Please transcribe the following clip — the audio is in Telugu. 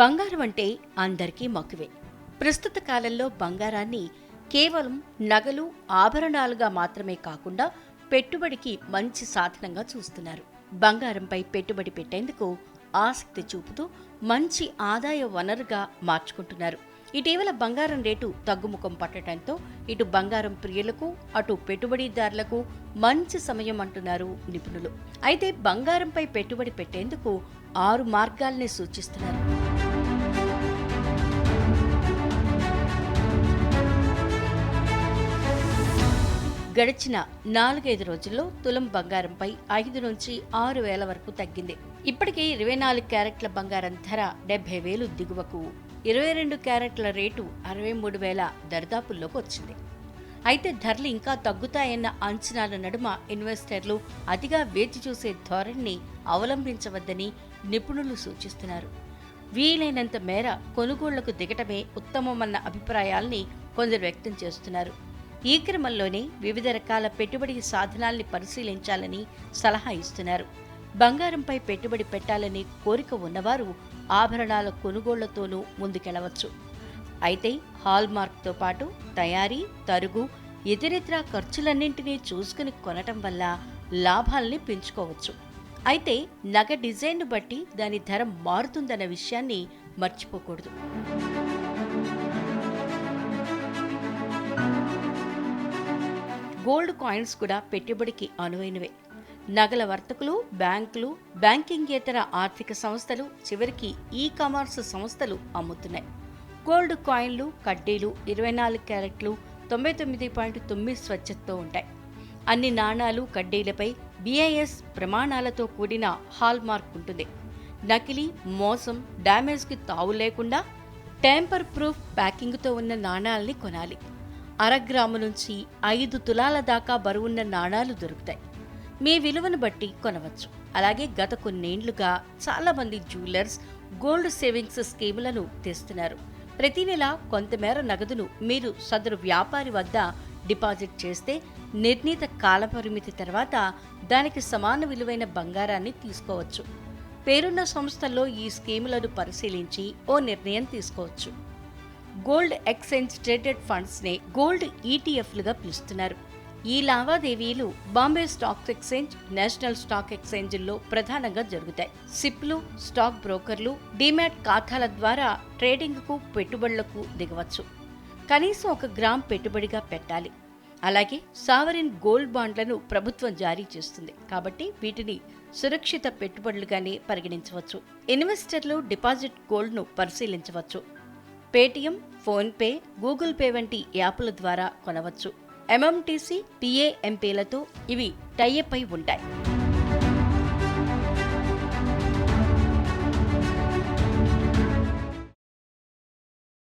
బంగారం అంటే అందరికీ మక్కువే. ప్రస్తుత కాలంలో బంగారాన్ని కేవలం నగలు ఆభరణాలుగా మాత్రమే కాకుండా పెట్టుబడికి మంచి సాధనంగా చూస్తున్నారు. బంగారంపై పెట్టుబడి పెట్టేందుకు ఆసక్తి చూపుతూ మంచి ఆదాయ వనరుగా మార్చుకుంటున్నారు. ఇటీవల బంగారం రేటు తగ్గుముఖం పట్టడంతో ఇటు బంగారం ప్రియులకు అటు పెట్టుబడిదారులకు మంచి సమయం అంటున్నారు నిపుణులు. అయితే బంగారంపై పెట్టుబడి పెట్టేందుకు ఆరు మార్గాల్ని సూచిస్తున్నారు. గడిచిన నాలుగైదు రోజుల్లో తులం బంగారంపై ఐదు నుంచి ఆరు వేల వరకు తగ్గింది. ఇప్పటికే ఇరవై నాలుగు క్యారెట్ల బంగారం ధర డెబ్బై వేలు దిగువకు ఇరవై రెండు క్యారెట్ల రేటు అరవై మూడు వేల దరిదాపుల్లోకి వచ్చింది. అయితే ధరలు ఇంకా తగ్గుతాయన్న అంచనాల నడుమ ఇన్వెస్టర్లు అతిగా వేచి చూసే ధోరణిని అవలంబించవద్దని నిపుణులు సూచిస్తున్నారు. వీలైనంత మేర కొనుగోళ్ళకు దిగటమే ఉత్తమమన్న అభిప్రాయాల్ని కొందరు వ్యక్తం చేస్తున్నారు. ఈ క్రమంలోనే వివిధ రకాల పెట్టుబడి సాధనాల్ని పరిశీలించాలని సలహా ఇస్తున్నారు. బంగారంపై పెట్టుబడి పెట్టాలని కోరిక ఉన్నవారు ఆభరణాల కొనుగోళ్ళతోనూ ముందుకెళ్ళవచ్చు. అయితే హాల్మార్క్తో పాటు తయారీ తరుగు ఇతరితర ఖర్చులన్నింటినీ చూసుకుని కొనటం వల్ల లాభాల్ని పెంచుకోవచ్చు. అయితే నగ డిజైన్ను బట్టి దాని ధర మారుతుందన్న విషయాన్ని మర్చిపోకూడదు. గోల్డ్ కాయిన్స్ కూడా పెట్టుబడికి అనువైనవే. నగల వర్తకులు బ్యాంకులు బ్యాంకింగేతర ఆర్థిక సంస్థలు చివరికి ఈ కామర్స్ సంస్థలు అమ్ముతున్నాయి. గోల్డ్ కాయిన్లు కడ్డీలు ఇరవై నాలుగు క్యారెట్లు తొంభై తొమ్మిది పాయింట్ తొమ్మిది స్వచ్ఛతతో ఉంటాయి. అన్ని నాణాలు కడ్డీలపై బిఐఎస్ ప్రమాణాలతో కూడిన హాల్ మార్క్ ఉంటుంది. నకిలీ మోసం డ్యామేజ్కి తావు లేకుండా టెంపర్ ప్రూఫ్ ప్యాకింగ్తో ఉన్న నాణాలని కొనాలి. అరగ్రాము నుంచి ఐదు తులాల దాకా బరువున్న నాణాలు దొరుకుతాయి. మీ విలువను బట్టి కొనవచ్చు. అలాగే గత కొన్నేండ్లుగా చాలా మంది జ్యువెలర్స్ గోల్డ్ సేవింగ్స్ స్కీములను తెస్తున్నారు. ప్రతి నెల కొంతమేర నగదును మీరు సదరు వ్యాపారి వద్ద డిపాజిట్ చేస్తే నిర్ణీత కాల పరిమితి తర్వాత దానికి సమాన విలువైన బంగారాన్ని తీసుకోవచ్చు. పేరున్న సంస్థల్లో ఈ స్కీములను పరిశీలించి ఓ నిర్ణయం తీసుకోవచ్చు. గోల్డ్ ఎక్స్చేంజ్ ట్రేడెడ్ ఫండ్స్ నే గోల్డ్ ఈటీఎఫ్లుగా పిలుస్తున్నారు. ఈ లావాదేవీలు Bombay stock exchange national stock ఎక్స్చేంజ్ల్లో ప్రధానంగా జరుగుతాయి. సిప్లు స్టాక్ బ్రోకర్లు డిమాట్ ఖాతాల ద్వారా ట్రేడింగ్కు పెట్టుబడులకు దిగవచ్చు. కనీసం ఒక గ్రామ్ పెట్టుబడిగా పెట్టాలి. అలాగే సావరిన్ గోల్డ్ బాండ్లను ప్రభుత్వం జారీ చేస్తుంది. కాబట్టి వీటిని సురక్షిత పెట్టుబడులుగానే పరిగణించవచ్చు. ఇన్వెస్టర్లు డిపాజిట్ గోల్డ్ను పరిశీలించవచ్చు. పేటిఎం ఫోన్పే గూగుల్ పే వంటి యాప్ల ద్వారా కొనవచ్చు. ఎంఎంటీసీ పిఏఎంపీలతో ఇవి టైఅప్ అయి ఉంటాయి.